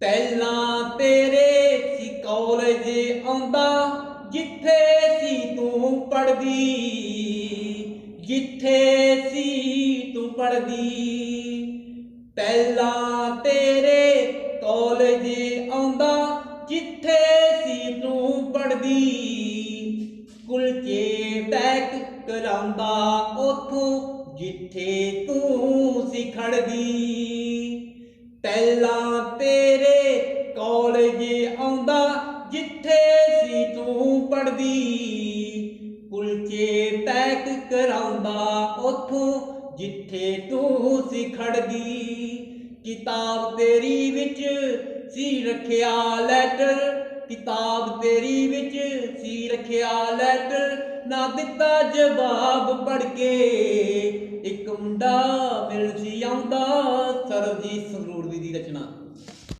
ਪਹਿਲਾਂ ਤੇਰੇ ਸੀ ਕਾਲਜ ਆਉਂਦਾ, ਜਿੱਥੇ ਸੀ ਤੂੰ ਪੜਦੀ ਜਿੱਥੇ ਸੀ ਤੂੰ ਪੜਦੀ ਪਹਿਲਾਂ ਤੇਰੇ ਕਾਲਜ ਆਉਂਦਾ, ਜਿੱਥੇ ਸੀ ਤੂੰ ਪੜਦੀ ਕੁਲਚੇ ਪੈਕ ਕਰਾਉਂਦਾ ਉਥੋਂ, ਜਿੱਥੇ ਤੂੰ ਸੀ ਖੜਦੀ ਪਹਿਲਾਂ ਤੇਰੇ ਕਾਲਜ ਆਉਂਦਾ, ਜਿੱਥੇ ਸੀ ਤੂੰ ਪੜਦੀ ਕੁਲਚੇ ਪੈਕ ਕਰਾਉਂਦਾ ਉਥੋਂ, ਜਿੱਥੇ ਤੂੰ ਸੀ ਖੜਦੀ ਕਿਤਾਬ ਤੇਰੀ ਵਿੱਚ ਸੀ ਰੱਖਿਆ ਲੈਟਰ, ਕਿਤਾਬ ਤੇਰੀ ਵਿੱਚ ਸੀ ਰੱਖਿਆ ਲੈਟਰ। ਨਾ ਦਿੱਤਾ ਜਵਾਬ ਪੜ ਕੇ, ਇੱਕ ਮੁੰਡਾ ਮਿਲ ਸੀ ਆਉਂਦਾ। ਦੀ ਸੰਗਰੂਰ ਦੀ ਦੀ ਰਚਨਾ।